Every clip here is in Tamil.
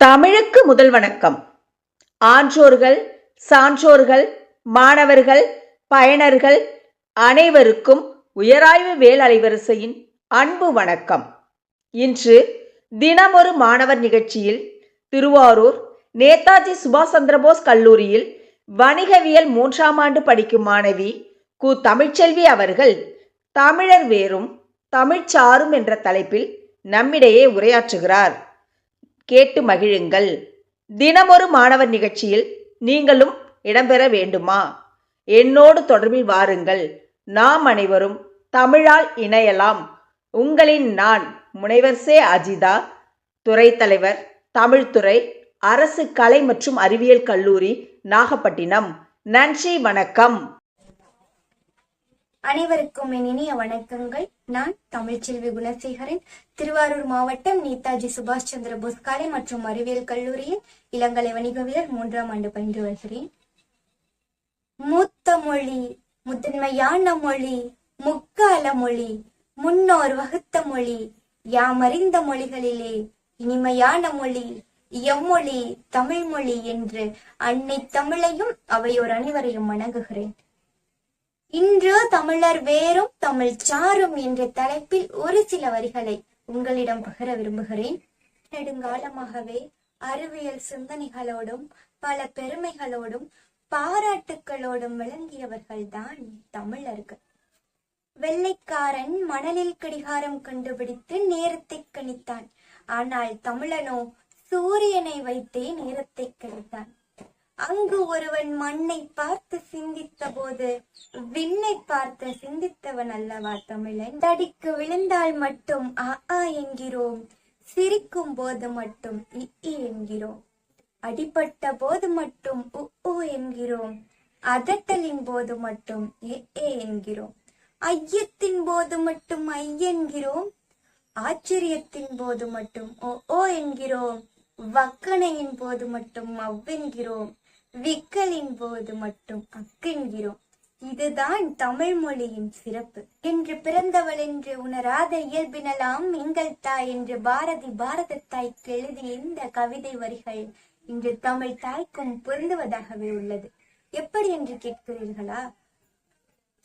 தமிழுக்கு முதல் வணக்கம். ஆன்றோர்கள் சான்றோர்கள் மாணவர்கள் பயனர்கள் அனைவருக்கும் உயராய்வு வேல் அலைவரிசையின் அன்பு வணக்கம். இன்று தினமொரு மாணவர் நிகழ்ச்சியில் திருவாரூர் நேதாஜி சுபாஷ் சந்திரபோஸ் கல்லூரியில் வணிகவியல் மூன்றாம் ஆண்டு படிக்கும் மாணவி கு. தமிழ்ச்செல்வி அவர்கள் தமிழர் வேறும் தமிழ்ச்சாரும் என்ற தலைப்பில் நம்மிடையே உரையாற்றுகிறார். கேட்டு மகிழுங்கள். தினமொரு மாணவர் நிகழ்ச்சியில் நீங்களும் இடம்பெற வேண்டுமா? என்னோடு தொடர்பில் வாருங்கள். நாம் அனைவரும் தமிழால் இணையலாம். உங்களின் நான் முனைவர் சே. அஜிதா துறை தலைவர் தமிழ்துறை அரசு கலை மற்றும் அறிவியல் கல்லூரி நாகப்பட்டினம். நன்றி வணக்கம். அனைவருக்கும் என் இனிய வணக்கங்கள். நான் தமிழ்ச்செல்வி குணசேகரன். திருவாரூர் மாவட்டம் நேதாஜி சுபாஷ் சந்திர போஸ் கலை மற்றும் அறிவியல் கல்லூரியில் இளங்கலை வணிகவியல் மூன்றாம் ஆண்டு பயின்று வருகிறேன். மூத்த மொழி முதன்மையான மொழி முக்கால மொழி முன்னோர் வகுத்த மொழி யாமறிந்த மொழிகளிலே இனிமையான மொழி எம்மொழி தமிழ்மொழி என்று அன்னை தமிழையும் அவையோர் அனைவரையும் வணங்குகிறேன். இன்று தமிழர் வேறும் தமிழ் சாரும் என்ற தலைப்பில் ஒரு சில வரிகளை உங்களிடம் பகிர விரும்புகிறேன். நெடுங்காலமாகவே அறிவியல் சிந்தனைகளோடும் பல பெருமைகளோடும் பாராட்டுக்களோடும் விளங்கியவர்கள்தான் தமிழர்கள். வெள்ளைக்காரன் மணலில் கடிகாரம் கண்டுபிடித்து நேரத்தை கணித்தான். ஆனால் தமிழனோ சூரியனை வைத்தே நேரத்தை கணித்தான். அங்கு ஒருவன் மண்ணை பார்த்து சிந்தித்த போது விண்ணை பார்த்து சிந்தித்தவன் அல்லவா தமிழன்? தடிக்கு விழுந்தால் மட்டும் ஆ ஆ என்கிறோம். சிரிக்கும் போது மட்டும் இ என்கிறோம். அடிபட்ட போது மட்டும் உ உ என்கிறோம். அதட்டலின் போது மட்டும் ஏ ஏ என்கிறோம். ஐயத்தின் போது மட்டும் ஐ என்கிறோம். ஆச்சரியத்தின் போது மட்டும் ஓ ஓ என்கிறோம். வக்கணையின் போது மட்டும் அவ்வென்கிறோம் விக்கலின் போது மட்டும் அக்கென்கிறோம். இதுதான் தமிழ் மொழியின் சிறப்பு. என்று பிறந்தவள் என்று உணராத இயல்பினலாம் எங்கள் தாய் என்று பாரதி பாரத தாய்க்கு எழுதிய இந்த கவிதை வரிகள் இன்று தமிழ் தாய்க்கும் பொருந்துவதாகவே உள்ளது. எப்படி என்று கேட்கிறீர்களா?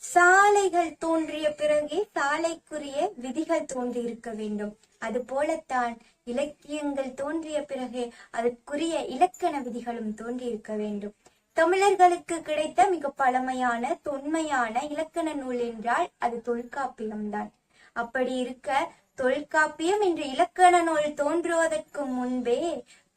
சாலைகள் தோன்றிய பிறகே சாலைக்குரிய விதிகள் தோன்றி இருக்க வேண்டும். அது போலத்தான் இலக்கியங்கள் தோன்றிய பிறகே அதற்குரிய இலக்கண விதிகளும் தோன்றி இருக்க வேண்டும். தமிழர்களுக்கு கிடைத்த மிக பழமையான தொன்மையான இலக்கண நூல் என்றால் அது தொல்காப்பியம்தான். அப்படி இருக்க தொல்காப்பியம் என்ற இலக்கண நூல் தோன்றுவதற்கு முன்பே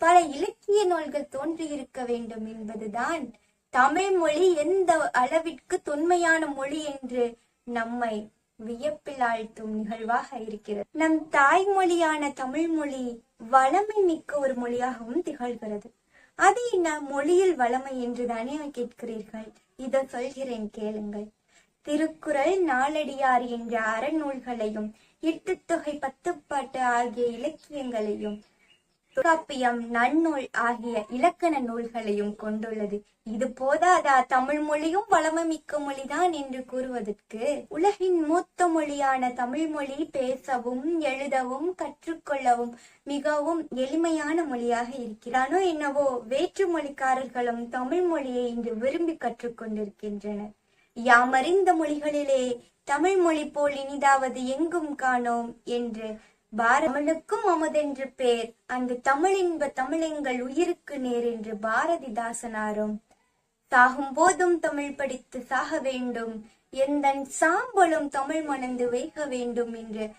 பல இலக்கிய நூல்கள் தோன்றியிருக்க வேண்டும் என்பதுதான் தமிழ் மொழி எந்த அளவிற்கு தொன்மையான மொழி என்று நம்மை வியப்பில் ஆழ்த்தும் நிகழ்வாக இருக்கிறது. நம் தாய்மொழியான தமிழ் மொழி வளமை மிக்க ஒரு மொழியாகவும் திகழ்கிறது. அது என்ன மொழியில் வளமை என்று தானே கேட்கிறீர்கள்? இதை சொல்கிறேன் கேளுங்கள். திருக்குறள் நாளடியார் என்ற அறநூல்களையும் எட்டுத்தொகை பத்துப்பாட்டு ஆகிய இலக்கியங்களையும் தொல்காப்பியம் நன்னூல் ஆகிய இலக்கண நூல்களையும் கொண்டுள்ளது. இது போதாதா? தமிழ் மொழியும் வளமமிக்க மொழிதான் என்று கூறுவதற்கு உலகின் மூத்த மொழியான தமிழ் மொழி பேசவும் எழுதவும் கற்றுக்கொள்ளவும் மிகவும் எளிமையான மொழியாக இருக்கிறானோ என்னவோ வேற்று மொழிக்காரர்களும் தமிழ் மொழியை இன்று விரும்பி கற்றுக்கொண்டிருக்கின்றனர். யாமறிந்த மொழிகளிலே தமிழ் மொழி போல் இனிதாவது எங்கும் காணோம் என்று பாரமனுக்கும் அமுதென்று பேர். அந்த தமிழின்ப தமிழெங்கள் உயிருக்கு நேர் என்று பாரதிதாசனாரும் சாகும் போதும் தமிழ் படித்து சாக வேண்டும். எந்தன் சாம்பலும் தமிழ் மணந்து வைக வேண்டும் என்று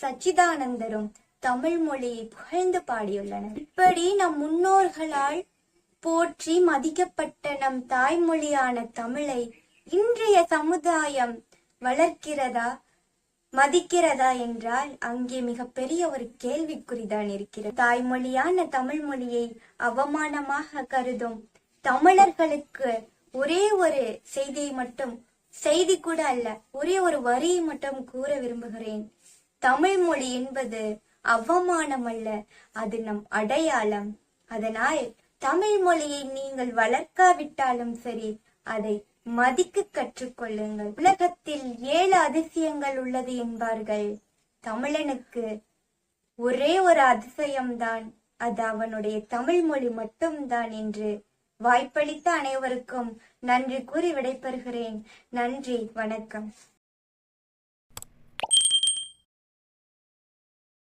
சச்சிதானந்தரும் தமிழ் மொழியை புகழ்ந்து பாடியுள்ளனர். இப்படி நம் முன்னோர்களால் போற்றி மதிக்கப்பட்ட நம் தாய்மொழியான தமிழை இன்றைய சமுதாயம் வளர்க்கிறதா? மதிக்கிறதா என்றால் அங்கே மிகப்பெரிய ஒரு கேள்விக்குறிதான் இருக்கிறது. தாய்மொழியான தமிழ் மொழியை அவமானமாக கருதும் தமிழர்களுக்கு ஒரே ஒரு செய்தியை மட்டும் செய்தி கூட அல்ல ஒரே ஒரு வரியை மட்டும் கூற விரும்புகிறேன். தமிழ் மொழி என்பது அவமானம் அல்ல அது நம் அடையாளம். அதனால் தமிழ் மொழியை நீங்கள் வளர்க்காவிட்டாலும் சரி அதை மதிக்க கற்றுக்கொள்ளுங்கள். உலகத்தில் ஏழு அதிசயங்கள் உள்ளது என்பார்கள். தமிழனுக்கு ஒரே ஒரு அதிசயம்தான். அது அவனுடைய தமிழ் மொழி மட்டும்தான் என்று வாய்ப்பளித்த அனைவருக்கும் நன்றி கூறி விடைபெறுகிறேன். நன்றி வணக்கம்.